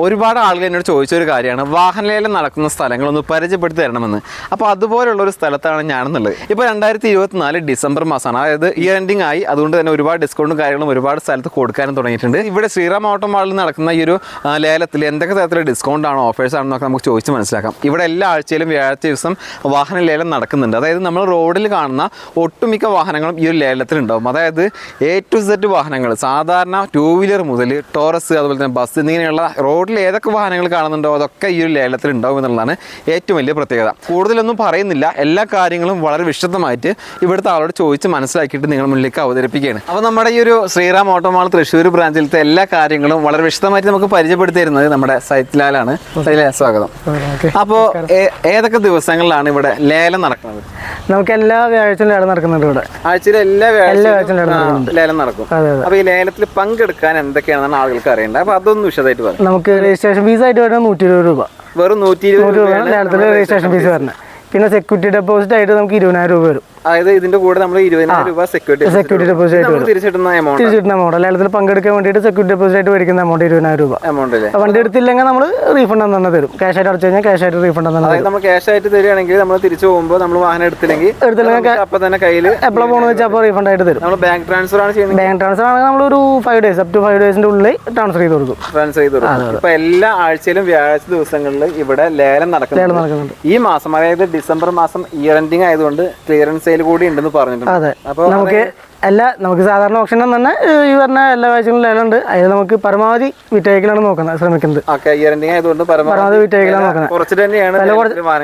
ഒരുപാട് ആളുകൾ എന്നോട് ചോദിച്ചൊരു കാര്യമാണ്. വാഹനലേലം നടക്കുന്ന സ്ഥലങ്ങളൊന്ന് പരിചയപ്പെടുത്തി തരണമെന്ന്. അപ്പോൾ അതുപോലുള്ള ഒരു സ്ഥലത്താണ് ഞാനെന്നുള്ളത്. ഇപ്പോൾ രണ്ടായിരത്തി ഇരുപത്തിനാല് ഡിസംബർ മാസമാണ്. അതായത് ഇയർ എൻഡിങ് ആയി. അതുകൊണ്ട് തന്നെ ഒരുപാട് ഡിസ്കൗണ്ടും കാര്യങ്ങളും ഒരുപാട് സ്ഥലത്ത് കൊടുക്കാനും തുടങ്ങിയിട്ടുണ്ട്. ഇവിടെ ശ്രീറാം ഓട്ടോ മാളിൽ നടക്കുന്ന ഈ ഒരു ലേലത്തിൽ എന്തൊക്കെ തരത്തിലുള്ള ഡിസ്കൗണ്ട് ആണോ ഓഫേഴ്സ് ആണെന്നൊക്കെ നമുക്ക് ചോദിച്ച് മനസ്സിലാക്കാം. ഇവിടെ എല്ലാ ആഴ്ചയിലും വ്യാഴാഴ്ച ദിവസം വാഹന ലേലം നടക്കുന്നുണ്ട്. അതായത് നമ്മൾ റോഡിൽ കാണുന്ന ഒട്ടുമിക്ക വാഹനങ്ങളും ഈ ഒരു ലേലത്തിൽ ഉണ്ടാവും. അതായത് എ ടു സെറ്റ് വാഹനങ്ങൾ സാധാരണ ടൂ വീലർ മുതൽ ടോറസ് അതുപോലെ തന്നെ ബസ് എന്നിങ്ങനെയുള്ള റോഡിൽ ഏതൊക്കെ വാഹനങ്ങൾ കാണുന്നുണ്ടോ അതൊക്കെ ഈ ഒരു ലേലത്തിൽ ഉണ്ടാവും എന്നുള്ളതാണ് ഏറ്റവും വലിയ പ്രത്യേകത. കൂടുതലൊന്നും പറയുന്നില്ല. എല്ലാ കാര്യങ്ങളും വളരെ വിശദമായിട്ട് ഇവിടുത്തെ ആളോട് ചോദിച്ച് മനസ്സിലാക്കിയിട്ട് നിങ്ങൾ മുന്നിലേക്ക് അവതരിപ്പിക്കുകയാണ്. അപ്പോൾ നമ്മുടെ ഈ ഒരു ശ്രീറാം ഓട്ടോമാൾ തൃശ്ശൂർ ബ്രാഞ്ചിലത്തെ എല്ലാ കാര്യങ്ങളും വളരെ വിശദമായിട്ട് നമുക്ക് പരിചയപ്പെടുത്തി തരുന്നത് നമ്മുടെ സൈത്ലാലാണ് സ്വാഗതം. അപ്പോൾ ഏതൊക്കെ ദിവസങ്ങളിലാണ് ഇവിടെ ലേലം നടക്കുന്നത്? നമുക്ക് എല്ലാ വ്യാഴ്ചയിലും ലേലം നടക്കുന്നുണ്ട് ഇവിടെ. ആഴ്ചയിൽ എല്ലാ വ്യാഴാഴ്ചയും ലേലം നടക്കും. അപ്പോൾ ഈ ലേലത്തിൽ പങ്കെടുക്കാൻ എന്തൊക്കെയാണെന്നാണ് ആളുകൾക്ക് അറിയേണ്ടത്? അപ്പോൾ അതൊന്ന് വിശദമായിട്ട് പറയാം. നമുക്ക് രജിസ്ട്രേഷൻ ഫീസ് ആയിട്ട് വരുന്നത് നൂറ്റി ഇരുപത് രൂപ. വെറും നൂറ്റി ഇരുപത് രൂപ രൂപയാണ് രജിസ്ട്രേഷൻ ഫീസ് വരുന്നത്. പിന്നെ സെക്യൂരിറ്റി ഡെപ്പോസിറ്റ് ആയിട്ട് നമുക്ക് ഇരുപതിനായിരം രൂപ വരും. അതായത് ഇതിന്റെ കൂടെ നമ്മൾ ഇരുപതിനായിരം രൂപ സെക്യൂരിറ്റി സെക്യൂരിറ്റി ഡെപ്പോസിറ്റ് ആയിട്ട് വരും. തിരിച്ചിടുന്ന എമൗണ്ട് തിരിച്ചിട്ടുന്ന എമൗണ്ട് ലേലത്തിൽ പങ്കെടുക്കാൻ വേണ്ടിയിട്ട് സെക്യൂരിറ്റി ഡെപ്പോസിറ്റ് ആയിട്ട് മേടിക്കുന്ന എമൗണ്ട് ഇരുപതിനായിരം രൂപ. എമൗണ്ട് അല്ലേ? വണ്ടി എടുത്തില്ലെങ്കിൽ നമ്മൾ റീഫണ്ട് തന്നെ തരും. ക്യാഷ് ആയിട്ട് അടച്ചു കഴിഞ്ഞാൽ ക്യാഷ് ആയിട്ട് റീഫണ്ട് തന്നെ തരും. നമ്മൾ ക്യാഷ് ആയിട്ട് തരികയാണെങ്കിൽ നമ്മൾ തിരിച്ചു പോകുമ്പോൾ നമ്മൾ വാഹനം എടുത്തില്ലെങ്കിൽ എടുത്തില്ലെങ്കിൽ അപ്പൊ തന്നെ കയ്യിൽ എപ്പോഴും പോകണമെന്ന് വെച്ചാൽ അപ്പോൾ റീഫണ്ട് ആയിട്ട് തരും. നമ്മൾ ബാങ്ക് ട്രാൻസ്ഫർ ആണ് ചെയ്യുന്നത്. ബാങ്ക് ട്രാൻസ്ഫർ ആണെങ്കിൽ ഒരു five days up to five ഡേയ്സിന്റെ ഉള്ളിൽ ട്രാൻസ്ഫർ ചെയ്ത് കൊടുക്കും. ട്രാൻസ്ഫർ ചെയ്ത് കൊടുക്കും. ഇപ്പൊ എല്ലാ ആഴ്ചയിലും വ്യാഴാഴ്ച ദിവസങ്ങളിൽ ഇവിടെ ലേലം നടക്കുന്നുണ്ട്. ഈ മാസം അതായത് ഡിസംബർ മാസം ഇയർ എൻഡിങ് ആയതുകൊണ്ട് ക്ലിയറൻസ് സെയിൽ കൂടി ഉണ്ടെന്ന് പറഞ്ഞിട്ടുണ്ട്. അതെ. അപ്പൊ നമുക്ക് എല്ലാ നമുക്ക് സാധാരണ ഓപ്ഷൻ തന്നെ ഈ പറഞ്ഞ എല്ലാ വാച്ചുകളും ലേലം ഉണ്ട് അതിൽ നമുക്ക് പരമാവധി വിറ്റയക്കലാണ് നോക്കുന്നത് ശ്രമിക്കുന്നത്. ആയതുകൊണ്ട് പരമാവധി വിറ്റയക്കലാണ് നോക്കുന്നത്. കുറച്ചിട്ട് തന്നെയാണ്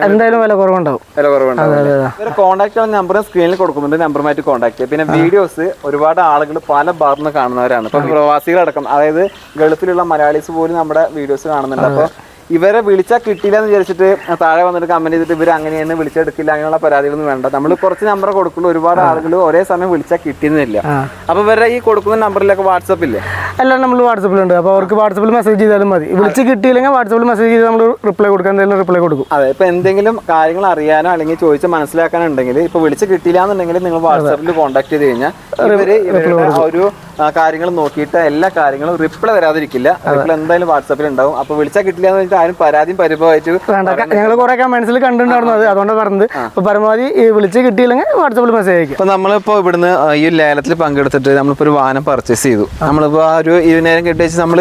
എന്തായാലും വില കുറവുണ്ടാവും. വില കുറവുണ്ടാവും കോൺടാക്ട് നമ്പർ സ്ക്രീനിൽ കൊടുക്കുന്നുണ്ട് നമ്പറുമായിട്ട് കോൺടാക്ട് പിന്നെ വീഡിയോസ് ഒരുപാട് ആളുകൾ പല ഭാഗത്തുനിന്ന് കാണുന്നവരാണ്. പ്രവാസികൾ പ്രവാസികളടക്കം അതായത് ഗൾഫിലുള്ള മലയാളീസ് പോലും നമ്മുടെ വീഡിയോസ് കാണുന്നുണ്ട്. അപ്പോൾ ഇവരെ വിളിച്ചാൽ കിട്ടിയില്ല എന്ന് വിചാരിച്ചിട്ട് താഴെ വന്നിട്ട് കമന്റ് ചെയ്തിട്ട് ഇവർ അങ്ങനെയാണ് വിളിച്ചെടുക്കില്ല അങ്ങനെയുള്ള പരാതികളൊന്നും വേണ്ട. നമ്മൾ കുറച്ച് നമ്പർ കൊടുക്കുള്ളൂ. ഒരുപാട് ആളുകൾ ഒരേ സമയം വിളിച്ചാൽ കിട്ടുന്നില്ല അപ്പോൾ അപ്പൊ ഇവരുടെ ഈ കൊടുക്കുന്ന നമ്പറിലൊക്കെ വാട്സപ്പ് ഇല്ലേ? എല്ലാം നമ്മൾ വാട്സപ്പിലുണ്ട് അപ്പോൾ അവർക്ക് വാട്സപ്പിൽ മെസ്സേജ് ചെയ്താലും മതി. വിളിച്ച് കിട്ടിയില്ലെങ്കിൽ വാട്സപ്പിൽ മെസ്സേജ് ചെയ്ത് നമ്മൾ റിപ്ലൈ കൊടുക്കാൻ എന്തെങ്കിലും റിപ്ലൈ കൊടുക്കും. അതെ ഇപ്പൊ എന്തെങ്കിലും കാര്യങ്ങൾ അറിയാനോ അല്ലെങ്കിൽ ചോദിച്ച് മനസ്സിലാക്കാനോ ഉണ്ടെങ്കിൽ ഇപ്പൊ വിളിച്ച് കിട്ടിയില്ല എന്നുണ്ടെങ്കിൽ നിങ്ങൾ വാട്സാപ്പിൽ കോൺടാക്ട് ചെയ്ത് കഴിഞ്ഞാൽ ഇവർ ഒരു കാര്യങ്ങൾ നോക്കിയിട്ട് എല്ലാ കാര്യങ്ങളും റിപ്ലൈ വരാതിരിക്കില്ല. റിപ്ലൈ എന്തായാലും വാട്സാപ്പിൽ ഉണ്ടാവും. അപ്പൊ വിളിച്ചാൽ കിട്ടില്ല എന്ന് വെച്ചിട്ട് ആരും പരാതിയും പരിഭവമായിട്ട് വേണ്ട ഞങ്ങൾ കുറെ കമന്റ്സിൽ കണ്ടിട്ടുണ്ടായിരുന്നു അത് അതുകൊണ്ട് പറഞ്ഞത്. പരമാവധി വിളിച്ച് കിട്ടിയില്ലെങ്കിൽ വാട്സപ്പിൽ മെസ്സേജ് അയക്കും. അപ്പൊ നമ്മളിപ്പോ ഇവിടുന്ന് ഈ ലേലത്തിൽ പങ്കെടുത്തിട്ട് നമ്മളിപ്പോ ഒരു വാഹനം പർച്ചേസ് ചെയ്തു. നമ്മളിപ്പോ ആ ഒരു ഇരുന്നേരം കിട്ടി വെച്ച് നമ്മൾ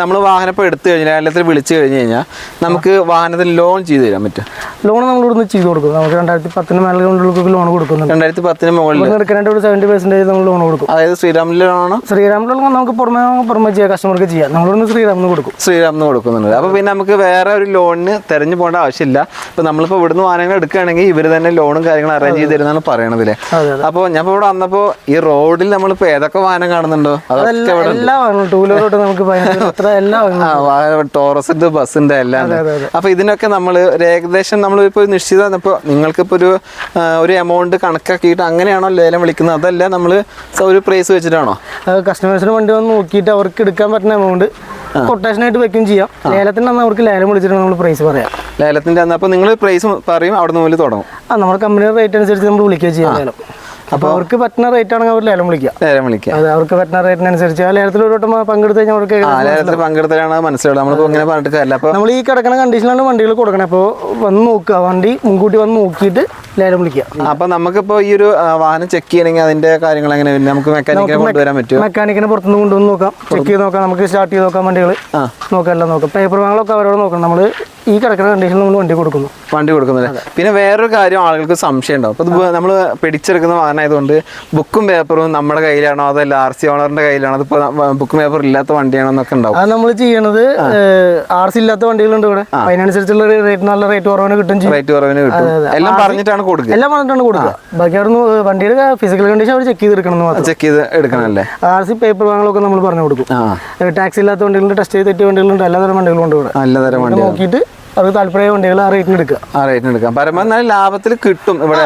നമ്മൾ വാഹനം ഇപ്പൊ എടുത്തു കഴിഞ്ഞാൽ ലേലത്തിൽ വിളിച്ചു കഴിഞ്ഞു കഴിഞ്ഞാൽ നമുക്ക് വാഹനത്തിന് ലോൺ ചെയ്തു തരാൻ പറ്റും. ലോൺ നമ്മൾ ഇവിടുന്ന് ചെയ്ത് കൊടുക്കും. നമുക്ക് രണ്ടായിരത്തി പത്തിന് മേലെ ലോൺ കൊടുക്കുന്നുണ്ട്. രണ്ടായിരത്തി പത്തിന് മുകളിൽ എടുക്കാനായിട്ട് ഒരു സെവന്റി പെർസെന്റേജ് നമ്മൾ ലോൺ കൊടുക്കും. അതായത് ശ്രീരാമിലാണോ ശ്രീരാമിലുള്ള നമുക്ക് പുറമെ പുറമെ ചെയ്യാം കസ്റ്റമർക്ക് ചെയ്യാം. നമ്മളിവിടുന്ന് ശ്രീരാമിന് കൊടുക്കും. ശ്രീരാമിന് കൊടുക്കുന്നുണ്ട്. അപ്പോൾ പിന്നെ നമുക്ക് വേറെ ഒരു ലോണിന് തെരഞ്ഞു പോകേണ്ട ആവശ്യമില്ല. ഇപ്പൊ നമ്മളിപ്പോ ഇവിടുന്ന് വാഹനങ്ങൾ എടുക്കുകയാണെങ്കിൽ ഇവർ തന്നെ ലോണും കാര്യങ്ങളും അറേഞ്ച് ചെയ്ത് തരുന്നതാണ് പറയണതില്ലേ അപ്പോൾ ഞാൻ ഇവിടെ വന്നപ്പോ ഈ റോഡിൽ നമ്മളിപ്പോ ഏതൊക്കെ വാഹനം കാണുന്നുണ്ടോ? അതൊക്കെ ബസ്സിന്റെ എല്ലാ. അപ്പോൾ ഇതിനൊക്കെ നമ്മൾ ഒരു ഏകദേശം നമ്മൾ ഇപ്പോൾ ഒരു നിശ്ചിത ഇപ്പോൾ നിങ്ങൾക്കിപ്പോൾ ഒരു ഒരു എമൗണ്ട് കണക്കാക്കിയിട്ട് അങ്ങനെയാണോ ലേലം വിളിക്കുന്നത്? അതല്ല നമ്മൾ ഒരു പ്രൈസ് വെച്ചിട്ടാണോ? കസ്റ്റമേഴ്സിന് വണ്ടി വന്ന് നോക്കിയിട്ട് അവർക്ക് എടുക്കാൻ പറ്റുന്ന എമൗണ്ട് കൊട്ടേഷനായിട്ട് വെക്കും ചെയ്യാം. ലേലത്തിന് അന്ന് അവർക്ക് ലേലം വിളിച്ചിട്ട് നമ്മൾ പ്രൈസ് പറയാം. ലേലത്തിന്റെ അന്ന് അപ്പോൾ നിങ്ങൾ പ്രൈസ് പറയും അവിടെ നിന്ന് മുതൽ തുടങ്ങും. ആ നമ്മുടെ കമ്പനിയുടെ റേറ്റ് അനുസരിച്ച് നമ്മൾ വിളിക്കുക ചെയ്യാം ലേലം. അപ്പോൾ അവർക്ക് പറ്റുന്ന റേറ്റ് ആണെങ്കിൽ അവർ ലേലം വിളിക്കുക. ലേലം വിളിക്കുക. അത് അവർക്ക് പറ്റുന്ന റേറ്റിനനുസരിച്ച് ആ ലേലത്തിൽ ഒരു വട്ടം പങ്കെടുത്ത് കഴിഞ്ഞാൽ അവർക്ക് മനസ്സിലാവും. ലേലത്തിൽ പങ്കെടുത്തലാണ് നമ്മളിപ്പോൾ ഇങ്ങനെ പറഞ്ഞിട്ട് കാര്യമില്ല. അപ്പോൾ നമ്മൾ ഈ കിടക്കുന്ന കണ്ടീഷനിലാണ് വണ്ടികൾ കൊടുക്കണം. അപ്പോൾ വന്ന് നോക്കുക. വണ്ടി മുൻകൂട്ടി വന്ന് നോക്കിയിട്ട് ലേലം വിളിക്കുക. അപ്പൊ നമുക്കിപ്പോ ഈ ഒരു വാഹനം ചെക്ക് ചെയ്യണമെങ്കിൽ അതിന്റെ കാര്യങ്ങൾ എങ്ങനെ? നമുക്ക് മെക്കാനിക്കിനെ കൊണ്ടുവരാൻ പറ്റും മെക്കാനിക്കിനെ പുറത്തുനിന്ന് കൊണ്ടുവന്ന് നോക്കാം. ചെക്ക് ചെയ്ത് നോക്കാം. നമുക്ക് സ്റ്റാർട്ട് ചെയ്ത് നോക്കാം വണ്ടികൾ. നോക്കാം എല്ലാം നോക്കാം. പേപ്പർ വാങ്ങലൊക്കെ അവരോട് നോക്കണം. നമ്മൾ ഈ കിടക്കുന്ന കണ്ടീഷനിൽ നമ്മൾ വണ്ടി കൊടുക്കുന്നു. വണ്ടി കൊടുക്കുന്നില്ല പിന്നെ വേറൊരു കാര്യം ആളുകൾക്ക് സംശയം ഉണ്ടാവും. അപ്പൊ നമ്മൾ പിടിച്ചെടുക്കുന്ന വാഹനമായതുകൊണ്ട് ബുക്കും പേപ്പറും നമ്മുടെ കയ്യിലാണോ അതല്ല ആർ സി ഓണറിന്റെ കയ്യിലാണോ? അതിപ്പോ ബുക്കും പേപ്പർ ഇല്ലാത്ത വണ്ടിയാണോ എന്നൊക്കെ ഉണ്ടാവും. അത് നമ്മൾ ചെയ്യണത് ആർ സി ഇല്ലാത്ത വണ്ടികളുണ്ട് ഇവിടെ. അതിനനുസരിച്ചുള്ള റേറ്റ് നല്ല റേറ്റ് കുറവിന് കിട്ടും ചെയ്യും. റേറ്റ് കുറവിന് കിട്ടും. എല്ലാം പറഞ്ഞിട്ടാണ് കൊടുക്കുക. എല്ലാം പറഞ്ഞിട്ടാണ് കൊടുക്കുക. ബാക്കി അവിടെ നിന്ന് വണ്ടിയുടെ ഫിസിക്കൽ കണ്ടീഷൻ അവർ ചെക്ക് ചെയ്തെടുക്കണം ചെക്ക് ചെയ്ത് എടുക്കണല്ലേ ആർ സി പേപ്പർ വാങ്ങലൊക്കെ നമ്മൾ പറഞ്ഞു കൊടുക്കും. ടാക്സ് ടാക്സി ഇല്ലാത്ത വണ്ടികളുണ്ട് ടെസ്റ്റ് ചെയ്ത് തെറ്റിയ വണ്ടികളുണ്ട് എല്ലാതരം വണ്ടികളുണ്ട് ഇവിടെ. എല്ലാതരം വണ്ടി നോക്കിയിട്ട് അവർക്ക് താല്പര്യം വണ്ടികൾ ആ റേറ്റിന് എടുക്കുക. ആ റേറ്റിന് എടുക്കാം. പരമാവധി ലാഭത്തിൽ കിട്ടും ഇവിടെ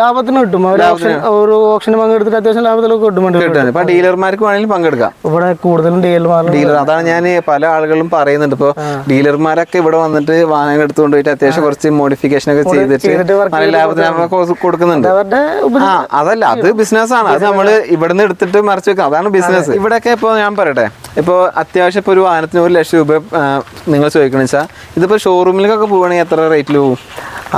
ലാഭത്തിന് കിട്ടും. ഒരു ഓപ്ഷൻ ഒരു ഓപ്ഷന് പങ്കെടുത്തിട്ട് അത്യാവശ്യം ലാഭത്തിലൊക്കെ കിട്ടും കിട്ടും ഇപ്പൊ ഡീലർമാർക്ക് വേണമെങ്കിലും പങ്കെടുക്കാം. ഇവിടെ കൂടുതലും ഡീലർമാർ ഡീലർ അതാണ് ഞാൻ പല ആളുകളും പറയുന്നുണ്ട്. ഇപ്പോൾ ഡീലർമാരൊക്കെ ഇവിടെ വന്നിട്ട് വാഹനം എടുത്തുകൊണ്ട് പോയിട്ട് അത്യാവശ്യം കുറച്ച് മോഡിഫിക്കേഷൻ ഒക്കെ ചെയ്തിട്ട് നല്ല ലാഭത്തിന് കൊടുക്കുന്നുണ്ട്. അതല്ല അത് ബിസിനസ് ആണ്. അത് നമ്മൾ നിന്ന് എടുത്തിട്ട് മറിച്ച് വെക്കാം. അതാണ് ബിസിനസ് ഇവിടെയൊക്കെ ഇപ്പോൾ ഞാൻ പറയട്ടെ. ഇപ്പോൾ അത്യാവശ്യം ഇപ്പോൾ ഒരു വാഹനത്തിന് ഒരു ലക്ഷം രൂപ നിങ്ങൾ ചോദിക്കണമെന്ന് വെച്ചാൽ ഇതിപ്പോൾ ഷോറൂമിലേക്കൊക്കെ പോവുകയാണെങ്കിൽ എത്ര റേറ്റിൽ പോകും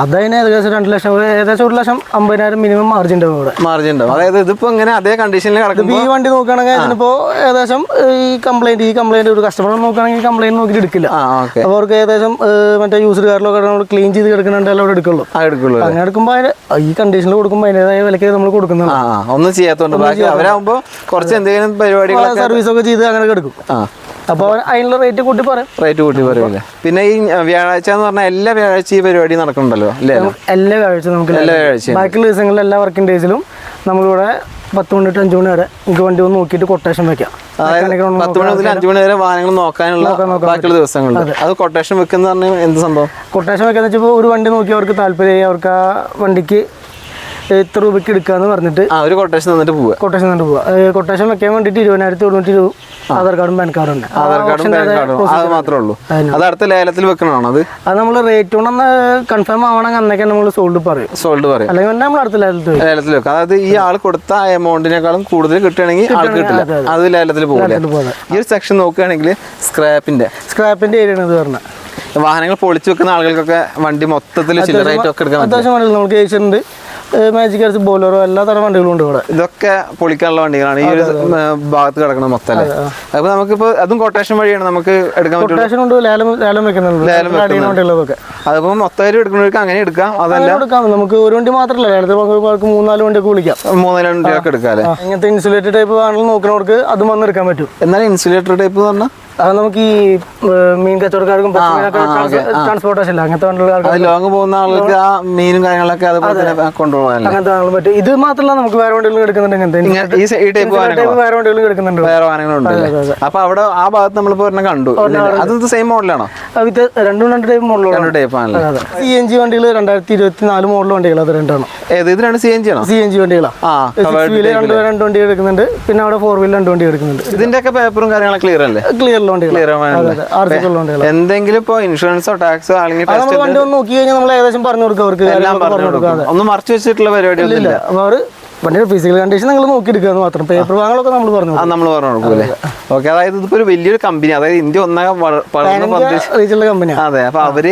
അതതിന് ഏകദേശം രണ്ട് ലക്ഷം ഏകദേശം ഒരു ലക്ഷം അമ്പതിനായിരം മിനിമം മാർജിൻ ഉണ്ടാവും ഇവിടെ മാർജിൻ ഉണ്ടാവും. അതായത് ഇതിപ്പോ ഇങ്ങനെ അതേ കണ്ടീഷനിൽ കിടക്കും ഈ വണ്ടി നോക്കുകയാണെങ്കിൽ ഇതിനിപ്പോ ഏകദേശം ഈ കംപ്ലൈന്റ് ഈ കംപ്ലൈന്റ് ഒരു കസ്റ്റമർ നോക്കുകയാണെങ്കിൽ കംപ്ലൈന്റ് നോക്കിയിട്ട് എടുക്കില്ല. അപ്പോൾ അവർക്ക് ഏകദേശം മറ്റേ യൂസ്ഡ് കാറിലൊക്കെ നമ്മൾ ക്ലീൻ ചെയ്ത് കിടക്കുന്നുണ്ടല്ലോ അവിടെ എടുക്കുള്ളൂ. എടുക്കുള്ളൂ അങ്ങനെ എടുക്കുമ്പോൾ ഈ കണ്ടീഷനിൽ കൊടുക്കുമ്പോൾ അതിന്റെതായ വിലക്ക് നമ്മൾ കൊടുക്കുന്നുണ്ട്. ഒന്നും ചെയ്യാത്തോണ്ട് അവരാകുമ്പോ അവരാകുമ്പോൾ കുറച്ച് എന്തെങ്കിലും പരിപാടികൾ സർവീസ് ഒക്കെ ചെയ്ത് അങ്ങനെ എടുക്കും. അപ്പോൾ അതിനുള്ള റേറ്റ് കൂട്ടി പറയും. റേറ്റ് കൂട്ടി പറയും പിന്നെ ഈ വ്യാഴാഴ്ച എന്ന് പറഞ്ഞാൽ എല്ലാ വ്യാഴാഴ്ച ഈ പരിപാടി നടക്കുന്നുണ്ടല്ലോ അല്ലേ? എല്ലാ വ്യാഴാഴ്ച നമുക്ക് എല്ലാ വ്യാഴാഴ്ച ബാക്കിയുള്ള ദിവസങ്ങളിൽ എല്ലാ വർക്കിംഗ് ഡേയ്സിലും നമ്മളിവിടെ പത്ത് മണി തൊട്ട് അഞ്ചു മണി വരെ നമുക്ക് വണ്ടി ഒന്ന് നോക്കിയിട്ട് കൊട്ടേഷൻ വെക്കാം. പത്ത് മണി മുതൽ അഞ്ചു മണി വരെ വാഹനങ്ങൾ നോക്കാനുള്ള ബാക്കിയുള്ള ദിവസങ്ങളുണ്ട് അത്. കൊട്ടേഷൻ വെക്കുന്ന പറഞ്ഞാൽ എന്ത് സംഭവം? കൊട്ടേഷൻ വെക്കാന്ന് വെച്ചപ്പോൾ ഒരു വണ്ടി നോക്കി അവർക്ക് താല്പര്യമായി അവർക്ക് ആ വണ്ടിക്ക് ഇത്ര രൂപയ്ക്ക് എടുക്കാന്ന് പറഞ്ഞിട്ട് ആ ഒരു കൊട്ടേഷൻ തന്നിട്ട് പോവുക. കൊട്ടേഷൻ തന്നിട്ട് പോവുക. കൊട്ടേഷൻ വെക്കാൻ വേണ്ടിയിട്ട് ഇരുപതിനായിരത്തി തൊണ്ണൂറ്റി രൂപ ആധാർ കാർഡും പാൻ കാർഡും ഉണ്ട്. ആധാർ കാർഡും പാൻ കാർഡും. അത് മാത്രമേ ഉള്ളൂ. അത് അടുത്ത ലേലത്തിൽ വെക്കണമാണോ അത്? അത് നമ്മൾ റേറ്റ് ഒന്ന് കൺഫേം ആവണമെങ്കിൽ അന്നൊക്കെ നമ്മൾ സോൾഡ് പറയും. സോൾഡ് പറയും. അല്ലെങ്കിൽ നമ്മൾ അടുത്ത ലേലത്തിൽ ലേലത്തിൽ വെക്കാം. അതായത് ഈ ആൾ കൊടുത്ത എമൗണ്ടിനേക്കാളും കൂടുതൽ കിട്ടുകയാണെങ്കിൽ ആൾക്ക് കിട്ടില്ല. അത് ലേലത്തിൽ പോകില്ല ഈ ഒരു സെക്ഷൻ നോക്കുകയാണെങ്കിൽ സ്ക്രാപ്പിന്റെ സ്ക്രാപ്പിന്റെ ഏരിയ ആണ് ഇത് പറഞ്ഞത് വാഹനങ്ങൾ പൊളിച്ചു വെക്കുന്ന ആളുകൾക്കൊക്കെ വണ്ടി മൊത്തത്തിൽ ചില്ലറേറ്റ് ഒക്കെ എടുക്കാൻ അത്യാവശ്യം നമുക്ക് ഏഷ്യൻ ഉണ്ട് മാജിക് അടിച്ച് ബോലറോ എല്ലാ തരം വണ്ടികളും ഉണ്ട് ഇവിടെ. ഇതൊക്കെ പൊളിക്കാനുള്ള വണ്ടികളാണ്. ഈ ഒരു ഭാഗത്ത് കിടക്കുന്ന മൊത്തം അല്ലേ? അപ്പൊ നമുക്കിപ്പോ അതും കൊട്ടേഷൻ വഴിയാണ് നമുക്ക് എടുക്കാൻ കൊട്ടേഷൻ ഉണ്ട് ലേലം ലേലം വെക്കുന്നുണ്ട്. അടിയുന്ന വണ്ടികളൊക്കെ. അതിപ്പോ മൊത്തമായിട്ട് എടുക്കുന്നവർക്ക് അങ്ങനെ എടുക്കാം. അതല്ല എടുക്കാം. നമുക്ക് ഒരു വണ്ടി മാത്രമല്ല. ലേലത്തിൽ നമുക്ക് അവർക്ക് മൂന്നാൽ വണ്ടിയൊക്കെ വിളിക്കാം. മൂന്നാൽ വണ്ടിയൊക്കെ എടുക്കാം ആ, ഇങ്ങനത്തെ ഇൻസുലേറ്റഡ് ടൈപ്പ് വേണമെങ്കിൽ നോക്കുന്നവർക്ക് അതും വന്നെടുക്കാൻ പറ്റും. എന്നാലും ഇൻസുലേറ്റർ ടൈപ്പ് എന്ന് പറഞ്ഞാൽ അത് നമുക്ക് ഈ മീൻ കച്ചവടക്കാർക്കും ട്രാൻസ്പോർട്ടേഷൻ ഇല്ല അങ്ങനത്തെ ലോങ് പോകുന്ന ആൾക്ക് ആ മീനും കാര്യങ്ങളൊക്കെ അതുപോലെ തന്നെ കൊണ്ടുപോകാനല്ലേ അങ്ങനത്തെ ആളുകൾ പറ്റും. ഇത് മാത്രമല്ല നമുക്ക് വേറെ വണ്ടികളും എടുക്കുന്നുണ്ട് ഈ ടൈപ്പ് വേറെ വണ്ടികളും എടുക്കുന്നുണ്ട്. വേറെ വാഹനങ്ങളുണ്ട് അപ്പൊ അവിടെ ആ ഭാഗത്ത് നമ്മളിപ്പോ ഒരെണ്ണം കണ്ടു. അത് സെയിം മോഡലാണോ വിത്ത് രണ്ടും രണ്ട് ടൈപ്പ് മോഡലാണ് രണ്ട് ടൈപ്പ് ആണല്ലേ? സി എൻ ജി വണ്ടികൾ രണ്ടായിരത്തി ഇരുപത്തി നാല് മോഡൽ വണ്ടികൾ അത് രണ്ടാണ്. ഏത്? ഇത് രണ്ട് സി എൻ ജി ആണോ? സി എൻ ജി വണ്ടികളാണ് രണ്ട് വണ്ടി എടുക്കുന്നുണ്ട്. പിന്നെ അവിടെ ഫോർ വീൽ രണ്ട് വണ്ടി എടുക്കുന്നുണ്ട്. ഇതിന്റെ ഒക്കെ പേപ്പറും കാര്യങ്ങളൊക്കെ ക്ലിയർ അല്ലേ? ക്ലിയർ വണ്ടികൾ എന്തെങ്കിലും ഇപ്പൊ ഇൻഷുറൻസോ ടാക്സോ അല്ലെങ്കിൽ നമ്മൾ വണ്ടി ഒന്ന് നോക്കി കഴിഞ്ഞാൽ നമ്മൾ ഏകദേശം പറഞ്ഞു അവർക്ക് ഒന്നും മറച്ചു വെച്ചിട്ടുള്ള പരിപാടി ഇല്ല അവർ വണ്ടിയുടെ ഫിസിക്കൽ കണ്ടീഷൻ നിങ്ങൾ നോക്കിയെടുക്കുക മാത്രം. പേപ്പർ വാങ്ങലൊക്കെ നമ്മൾ പറഞ്ഞു നമ്മൾ പറഞ്ഞു കൊടുക്കൂലേ ഓക്കെ അതായത് ഇതിപ്പോ ഒരു വലിയൊരു കമ്പനി അതായത് ഇന്ത്യ ഒന്നാകെ അതെ അപ്പൊ അവർ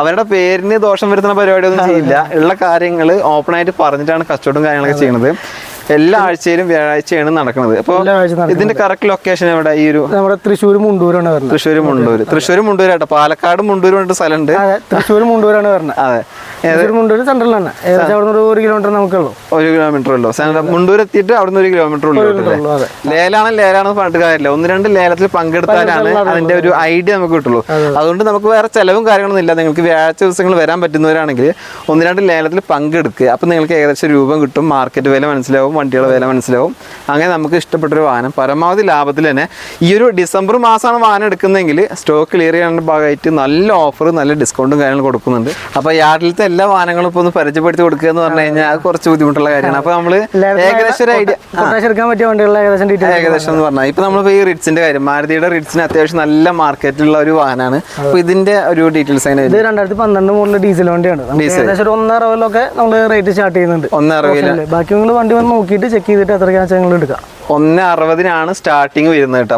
അവരുടെ പേരിന് ദോഷം വരുത്തുന്ന പരിപാടി ഒന്നും ചെയ്യില്ല. ഉള്ള കാര്യങ്ങൾ ഓപ്പൺ ആയിട്ട് പറഞ്ഞിട്ടാണ് കച്ചവടം കാര്യങ്ങളൊക്കെ ചെയ്യുന്നത്. എല്ലാ ആഴ്ചയിലും വ്യാഴാഴ്ചയാണ് നടക്കുന്നത്. അപ്പോൾ ഇതിന്റെ കറക്റ്റ് ലൊക്കേഷൻ എവിടെ? ഈ ഒരു നമ്മുടെ തൃശ്ശൂർ മുണ്ടൂരാണ് വരുന്നത്. തൃശ്ശൂർ മുണ്ടൂര്. തൃശ്ശൂർ മുണ്ടൂര് പാലക്കാട് മുണ്ടൂര് പറഞ്ഞിട്ട് സ്ഥലമുണ്ട് തൃശ്ശൂർ മുണ്ടൂരാണ് വരുന്നത്. അതെ. തൃശ്ശൂർ മുണ്ടൂർ തന്നെ. ഏകദേശം അവിടെ നിന്ന് ഒരു കിലോമീറ്റർ നമുക്കുള്ളൂ ഒരു കിലോമീറ്റർ ഉള്ളൂ. മുണ്ടൂർ എത്തിയിട്ട് അവിടുന്ന് ഒരു കിലോമീറ്റർ ഉള്ളൂ. ലേലാണ് ലേലാണെന്ന് പറഞ്ഞിട്ട് കാര്യമില്ല. ഒന്ന് രണ്ട് ലേലത്തിൽ പങ്കെടുത്താലാണ് അതിന്റെ ഒരു ഐഡിയ നമുക്ക് കിട്ടുള്ളൂ. അതുകൊണ്ട് നമുക്ക് വേറെ ചെലവും കാര്യങ്ങളൊന്നും ഇല്ല. നിങ്ങൾക്ക് വ്യാഴാഴ്ച ദിവസങ്ങൾ വരാൻ പറ്റുന്നവരാണെങ്കിൽ ഒന്ന് രണ്ട് ലേലത്തിൽ പങ്കെടുക്കുക. അപ്പം നിങ്ങൾക്ക് ഏകദേശം രൂപം കിട്ടും. മാർക്കറ്റ് വില മനസ്സിലാവും വണ്ടികളുടെ വില മനസ്സിലാവും. അങ്ങനെ നമുക്ക് ഇഷ്ടപ്പെട്ടൊരു വാഹനം. പരമാവധി ലാഭത്തിൽ തന്നെ ഈ ഒരു ഡിസംബർ മാസമാണ് വാഹനം എടുക്കുന്നതെങ്കിൽ സ്റ്റോക്ക് ക്ലിയർ ചെയ്യാനുള്ള ഭാഗമായിട്ട് നല്ല ഓഫർ നല്ല ഡിസ്കൗണ്ടും കാര്യങ്ങളും കൊടുക്കുന്നുണ്ട്. അപ്പോൾ യാർഡിലത്തെ എല്ലാ വാഹനങ്ങളും ഇപ്പൊ ഒന്ന് പരിചയപ്പെടുത്തി കൊടുക്കുക എന്ന് പറഞ്ഞു കഴിഞ്ഞാൽ അത് കുറച്ച് ബുദ്ധിമുട്ടുള്ള കാര്യമാണ്. അപ്പൊ നമ്മൾ ഏകദേശം ഒരു ഐഡിയ എടുക്കാൻ പറ്റിയ വണ്ടികളുടെ ഏകദേശം ഏകദേശം എന്ന് പറഞ്ഞാൽ ഇപ്പൊ നമ്മളിപ്പോ ഈ റിഡ്സിന്റെ കാര്യം മാരുതിയുടെ റിഡ്സിന് അത്യാവശ്യം നല്ല മാർക്കറ്റിലുള്ള ഒരു വാഹനമാണ്. അപ്പൊ ഇതിന്റെ ഒരു ഡീറ്റെയിൽസ് അതിന് ഇത് രണ്ടായിരത്തി പന്ത്രണ്ട് മോഡൽ ഡീസൽ വണ്ടിയാണ്. ഡീസൽ ഏകദേശം ഒരു ഒന്നര അറുപതിലൊക്കെ നമ്മൾ റേറ്റ് സ്റ്റാർട്ട് ചെയ്യുന്നുണ്ട്. ഒന്നര ബാക്കി നിങ്ങൾ വണ്ടി വന്ന് നോക്കിയിട്ട് ചെക്ക് ചെയ്തിട്ട് എത്ര ക്യാച്ച് നിങ്ങൾ എടുക്കാം. ഒന്ന് അറുപതിനാണ് സ്റ്റാർട്ടിങ് വരുന്നത് കേട്ടോ.